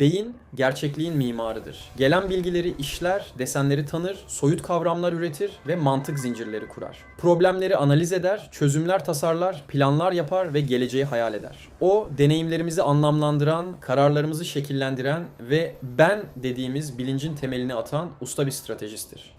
Beyin, gerçekliğin mimarıdır. Gelen bilgileri işler, desenleri tanır, soyut kavramlar üretir ve mantık zincirleri kurar. Problemleri analiz eder, çözümler tasarlar, planlar yapar ve geleceği hayal eder. O, deneyimlerimizi anlamlandıran, kararlarımızı şekillendiren ve ben dediğimiz bilincin temelini atan usta bir stratejisttir.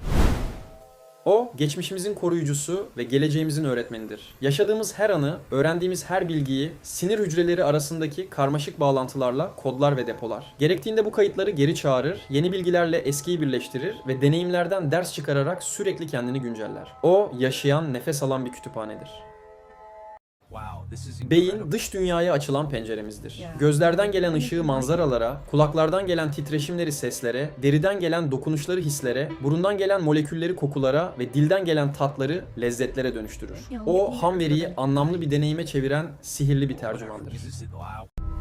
O, geçmişimizin koruyucusu ve geleceğimizin öğretmenidir. Yaşadığımız her anı, öğrendiğimiz her bilgiyi sinir hücreleri arasındaki karmaşık bağlantılarla kodlar ve depolar. Gerektiğinde bu kayıtları geri çağırır, yeni bilgilerle eskiyi birleştirir ve deneyimlerden ders çıkararak sürekli kendini günceller. O, yaşayan, nefes alan bir kütüphanedir. Beyin dış dünyaya açılan penceremizdir. Gözlerden gelen ışığı manzaralara, kulaklardan gelen titreşimleri seslere, deriden gelen dokunuşları hislere, burundan gelen molekülleri kokulara ve dilden gelen tatları lezzetlere dönüştürür. O ham veriyi anlamlı bir deneyime çeviren sihirli bir tercümandır.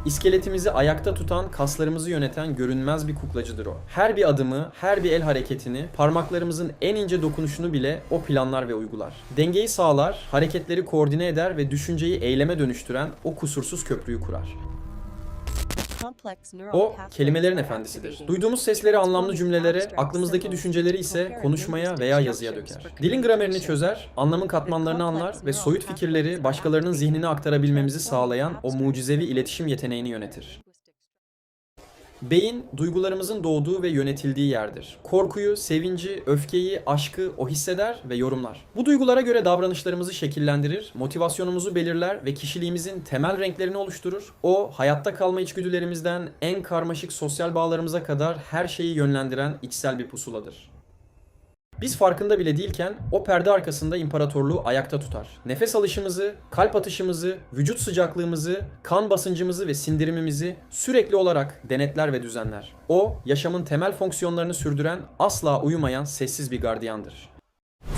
İskeletimizi ayakta tutan, kaslarımızı yöneten görünmez bir kuklacıdır o. Her bir adımı, her bir el hareketini, parmaklarımızın en ince dokunuşunu bile o planlar ve uygular. Dengeyi sağlar, hareketleri koordine eder ve düşünceyi eyleme dönüştüren o kusursuz köprüyü kurar. O kelimelerin efendisidir. Duyduğumuz sesleri anlamlı cümlelere, aklımızdaki düşünceleri ise konuşmaya veya yazıya döker. Dilin gramerini çözer, anlamın katmanlarını anlar ve soyut fikirleri başkalarının zihnine aktarabilmemizi sağlayan o mucizevi iletişim yeteneğini yönetir. Beyin, duygularımızın doğduğu ve yönetildiği yerdir. Korkuyu, sevinci, öfkeyi, aşkı o hisseder ve yorumlar. Bu duygulara göre davranışlarımızı şekillendirir, motivasyonumuzu belirler ve kişiliğimizin temel renklerini oluşturur. O, hayatta kalma içgüdülerimizden en karmaşık sosyal bağlarımıza kadar her şeyi yönlendiren içsel bir pusuladır. Biz farkında bile değilken o perde arkasında imparatorluğu ayakta tutar. Nefes alışımızı, kalp atışımızı, vücut sıcaklığımızı, kan basıncımızı ve sindirimimizi sürekli olarak denetler ve düzenler. O, yaşamın temel fonksiyonlarını sürdüren, asla uyumayan sessiz bir gardiyandır.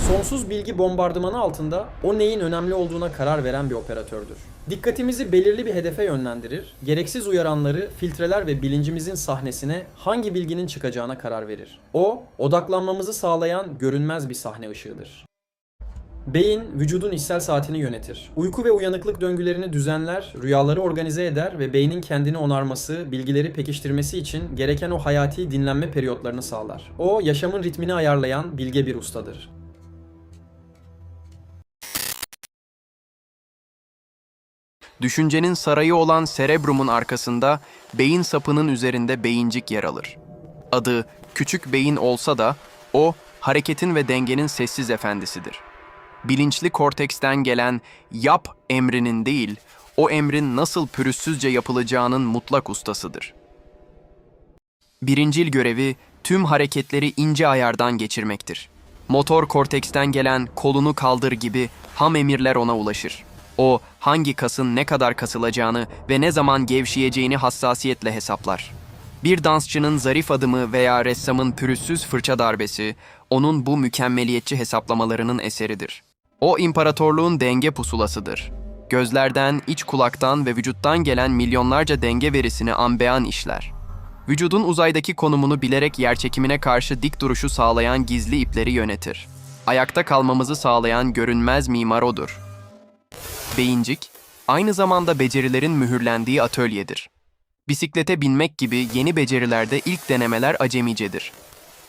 Sonsuz bilgi bombardımanı altında o neyin önemli olduğuna karar veren bir operatördür. Dikkatimizi belirli bir hedefe yönlendirir, gereksiz uyaranları filtreler ve bilincimizin sahnesine hangi bilginin çıkacağına karar verir. O, odaklanmamızı sağlayan görünmez bir sahne ışığıdır. Beyin, vücudun içsel saatini yönetir. Uyku ve uyanıklık döngülerini düzenler, rüyaları organize eder ve beynin kendini onarması, bilgileri pekiştirmesi için gereken o hayati dinlenme periyotlarını sağlar. O, yaşamın ritmini ayarlayan bilge bir ustadır. Düşüncenin sarayı olan serebrumun arkasında beyin sapının üzerinde beyincik yer alır. Adı küçük beyin olsa da o hareketin ve dengenin sessiz efendisidir. Bilinçli korteksten gelen yap emrinin değil, o emrin nasıl pürüzsüzce yapılacağının mutlak ustasıdır. Birincil görevi tüm hareketleri ince ayardan geçirmektir. Motor korteksten gelen kolunu kaldır gibi ham emirler ona ulaşır. O hangi kasın ne kadar kasılacağını ve ne zaman gevşeyeceğini hassasiyetle hesaplar. Bir dansçının zarif adımı veya ressamın pürüzsüz fırça darbesi onun bu mükemmeliyetçi hesaplamalarının eseridir. O imparatorluğun denge pusulasıdır. Gözlerden, iç kulaktan ve vücuttan gelen milyonlarca denge verisini ambean işler. Vücudun uzaydaki konumunu bilerek yerçekimine karşı dik duruşu sağlayan gizli ipleri yönetir. Ayakta kalmamızı sağlayan görünmez mimar odur. Beyincik, aynı zamanda becerilerin mühürlendiği atölyedir. Bisiklete binmek gibi yeni becerilerde ilk denemeler acemicedir.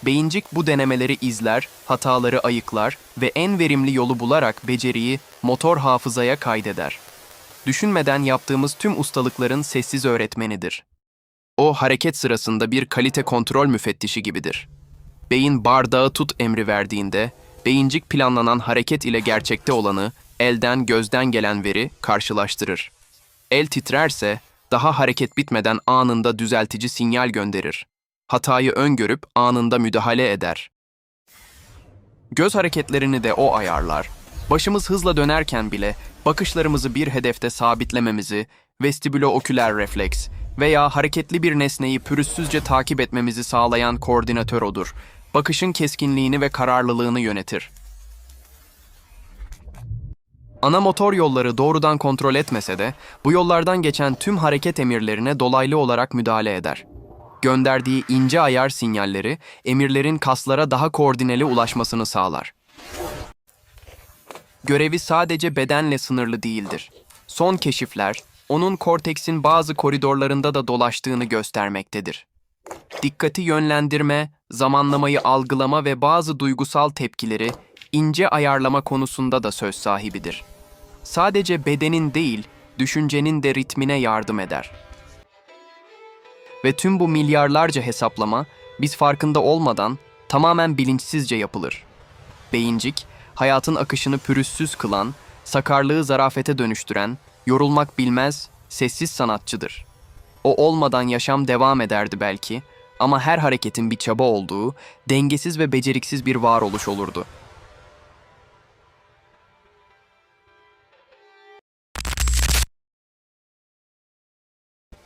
Beyincik bu denemeleri izler, hataları ayıklar ve en verimli yolu bularak beceriyi motor hafızaya kaydeder. Düşünmeden yaptığımız tüm ustalıkların sessiz öğretmenidir. O hareket sırasında bir kalite kontrol müfettişi gibidir. Beyin bardağı tut emri verdiğinde, beyincik planlanan hareket ile gerçekte olanı, elden gözden gelen veri karşılaştırır. El titrerse, daha hareket bitmeden anında düzeltici sinyal gönderir. Hatayı öngörüp anında müdahale eder. Göz hareketlerini de o ayarlar. Başımız hızla dönerken bile bakışlarımızı bir hedefte sabitlememizi, vestibülo-oküler refleks veya hareketli bir nesneyi pürüzsüzce takip etmemizi sağlayan koordinatör odur. Bakışın keskinliğini ve kararlılığını yönetir. Ana motor yolları doğrudan kontrol etmese de bu yollardan geçen tüm hareket emirlerine dolaylı olarak müdahale eder. Gönderdiği ince ayar sinyalleri emirlerin kaslara daha koordineli ulaşmasını sağlar. Görevi sadece bedenle sınırlı değildir. Son keşifler, onun korteksin bazı koridorlarında da dolaştığını göstermektedir. Dikkati yönlendirme, zamanlamayı algılama ve bazı duygusal tepkileri ince ayarlama konusunda da söz sahibidir. Sadece bedenin değil, düşüncenin de ritmine yardım eder. Ve tüm bu milyarlarca hesaplama biz farkında olmadan tamamen bilinçsizce yapılır. Beyincik, hayatın akışını pürüzsüz kılan, sakarlığı zarafete dönüştüren, yorulmak bilmez, sessiz sanatçıdır. O olmadan yaşam devam ederdi belki ama her hareketin bir çaba olduğu, dengesiz ve beceriksiz bir varoluş olurdu.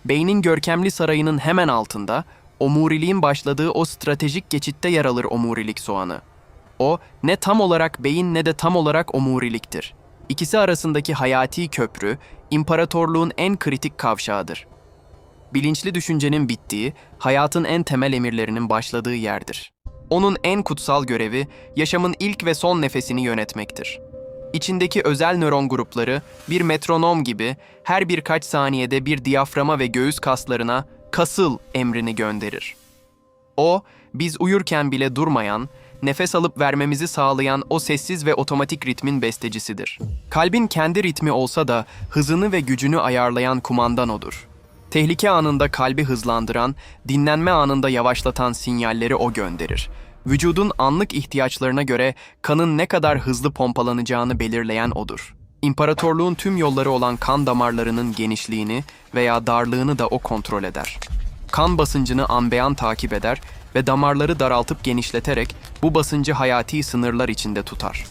Beynin görkemli sarayının hemen altında, omuriliğin başladığı o stratejik geçitte yer alır omurilik soğanı. O, ne tam olarak beyin ne de tam olarak omuriliktir. İkisi arasındaki hayati köprü, imparatorluğun en kritik kavşağıdır. Bilinçli düşüncenin bittiği, hayatın en temel emirlerinin başladığı yerdir. Onun en kutsal görevi, yaşamın ilk ve son nefesini yönetmektir. İçindeki özel nöron grupları bir metronom gibi her birkaç saniyede bir diyaframa ve göğüs kaslarına kasıl emrini gönderir. O, biz uyurken bile durmayan, nefes alıp vermemizi sağlayan o sessiz ve otomatik ritmin bestecisidir. Kalbin kendi ritmi olsa da hızını ve gücünü ayarlayan kumandan odur. Tehlike anında kalbi hızlandıran, dinlenme anında yavaşlatan sinyalleri o gönderir. Vücudun anlık ihtiyaçlarına göre kanın ne kadar hızlı pompalanacağını belirleyen odur. İmparatorluğun tüm yolları olan kan damarlarının genişliğini veya darlığını da o kontrol eder. Kan basıncını ambeyan takip eder ve damarları daraltıp genişleterek bu basıncı hayati sınırlar içinde tutar.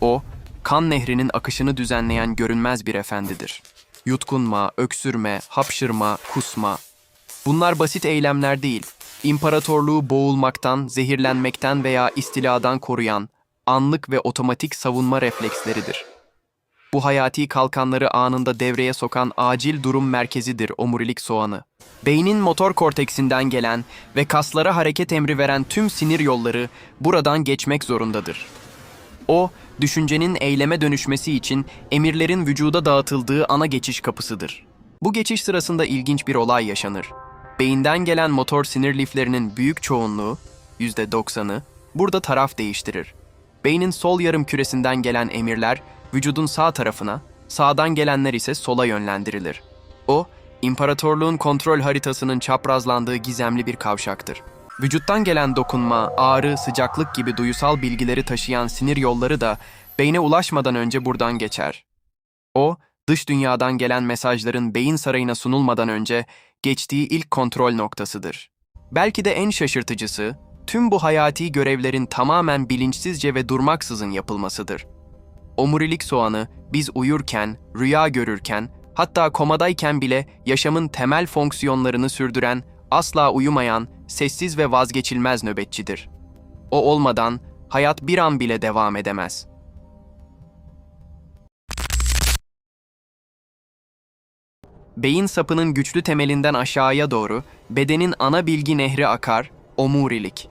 O, kan nehrinin akışını düzenleyen görünmez bir efendidir. Yutkunma, öksürme, hapşırma, kusma. Bunlar basit eylemler değil. İmparatorluğu boğulmaktan, zehirlenmekten veya istiladan koruyan, anlık ve otomatik savunma refleksleridir. Bu hayati kalkanları anında devreye sokan acil durum merkezidir omurilik soğanı. Beynin motor korteksinden gelen ve kaslara hareket emri veren tüm sinir yolları buradan geçmek zorundadır. O, düşüncenin eyleme dönüşmesi için emirlerin vücuda dağıtıldığı ana geçiş kapısıdır. Bu geçiş sırasında ilginç bir olay yaşanır. Beyinden gelen motor sinir liflerinin büyük çoğunluğu, %90'ı, burada taraf değiştirir. Beynin sol yarım küresinden gelen emirler vücudun sağ tarafına, sağdan gelenler ise sola yönlendirilir. O, imparatorluğun kontrol haritasının çaprazlandığı gizemli bir kavşaktır. Vücuttan gelen dokunma, ağrı, sıcaklık gibi duyusal bilgileri taşıyan sinir yolları da beyne ulaşmadan önce buradan geçer. O, dış dünyadan gelen mesajların beyin sarayına sunulmadan önce geçtiği ilk kontrol noktasıdır. Belki de en şaşırtıcısı, tüm bu hayati görevlerin tamamen bilinçsizce ve durmaksızın yapılmasıdır. Omurilik soğanı biz uyurken, rüya görürken, hatta komadayken bile yaşamın temel fonksiyonlarını sürdüren, asla uyumayan, sessiz ve vazgeçilmez nöbetçidir. O olmadan hayat bir an bile devam edemez. Beyin sapının güçlü temelinden aşağıya doğru bedenin ana bilgi nehri akar, omurilik.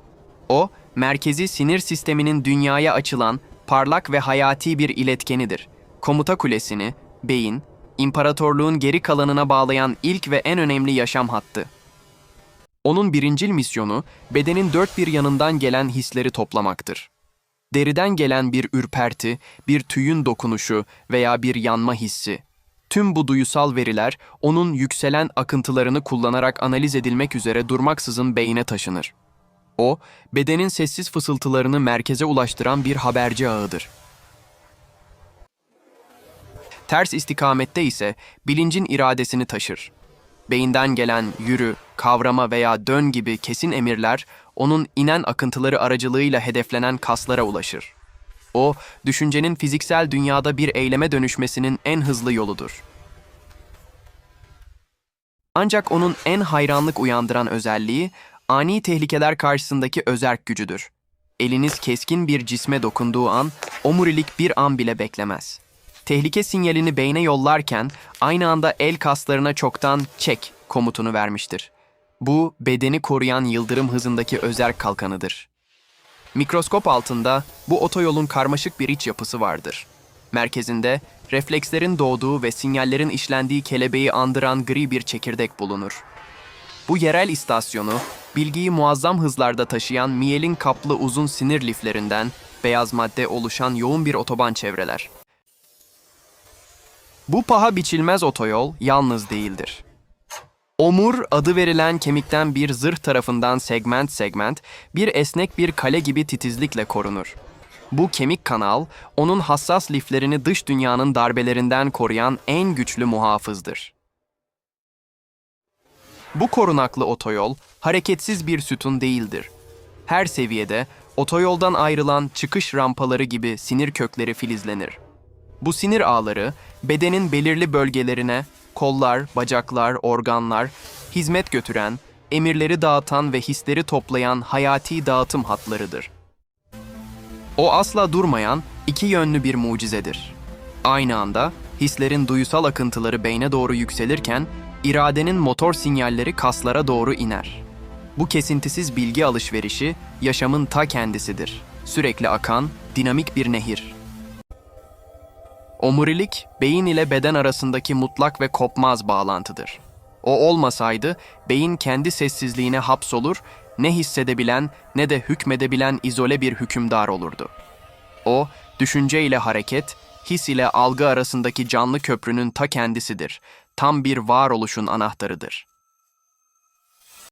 O, merkezi sinir sisteminin dünyaya açılan parlak ve hayati bir iletkenidir. Komuta kulesini, beyin, imparatorluğun geri kalanına bağlayan ilk ve en önemli yaşam hattı. Onun birincil misyonu, bedenin dört bir yanından gelen hisleri toplamaktır. Deriden gelen bir ürperti, bir tüyün dokunuşu veya bir yanma hissi. Tüm bu duyusal veriler, onun yükselen akıntılarını kullanarak analiz edilmek üzere durmaksızın beyine taşınır. O, bedenin sessiz fısıltılarını merkeze ulaştıran bir haberci ağıdır. Ters istikamette ise bilincin iradesini taşır. Beyinden gelen yürü, kavrama veya dön gibi kesin emirler onun inen akıntıları aracılığıyla hedeflenen kaslara ulaşır. O, düşüncenin fiziksel dünyada bir eyleme dönüşmesinin en hızlı yoludur. Ancak onun en hayranlık uyandıran özelliği ani tehlikeler karşısındaki özerk gücüdür. Eliniz keskin bir cisme dokunduğu an omurilik bir an bile beklemez. Tehlike sinyalini beyne yollarken aynı anda el kaslarına çoktan çek komutunu vermiştir. Bu bedeni koruyan yıldırım hızındaki özerk kalkanıdır. Mikroskop altında bu otoyolun karmaşık bir iç yapısı vardır. Merkezinde reflekslerin doğduğu ve sinyallerin işlendiği kelebeği andıran gri bir çekirdek bulunur. Bu yerel istasyonu, bilgiyi muazzam hızlarda taşıyan miyelin kaplı uzun sinir liflerinden beyaz madde oluşan yoğun bir otoban çevreler. Bu paha biçilmez otoyol yalnız değildir. Omur adı verilen kemikten bir zırh tarafından segment segment, bir esnek bir kale gibi titizlikle korunur. Bu kemik kanal, onun hassas liflerini dış dünyanın darbelerinden koruyan en güçlü muhafızdır. Bu korunaklı otoyol, hareketsiz bir sütun değildir. Her seviyede otoyoldan ayrılan çıkış rampaları gibi sinir kökleri filizlenir. Bu sinir ağları bedenin belirli bölgelerine kollar, bacaklar, organlar hizmet götüren, emirleri dağıtan ve hisleri toplayan hayati dağıtım hatlarıdır. O asla durmayan, iki yönlü bir mucizedir. Aynı anda hislerin duysal akıntıları beyne doğru yükselirken iradenin motor sinyalleri kaslara doğru iner. Bu kesintisiz bilgi alışverişi yaşamın ta kendisidir. Sürekli akan, dinamik bir nehir. Omurilik, beyin ile beden arasındaki mutlak ve kopmaz bağlantıdır. O olmasaydı, beyin kendi sessizliğine hapsolur, ne hissedebilen ne de hükmedebilen izole bir hükümdar olurdu. O, düşünce ile hareket, his ile algı arasındaki canlı köprünün ta kendisidir. Tam bir varoluşun anahtarıdır.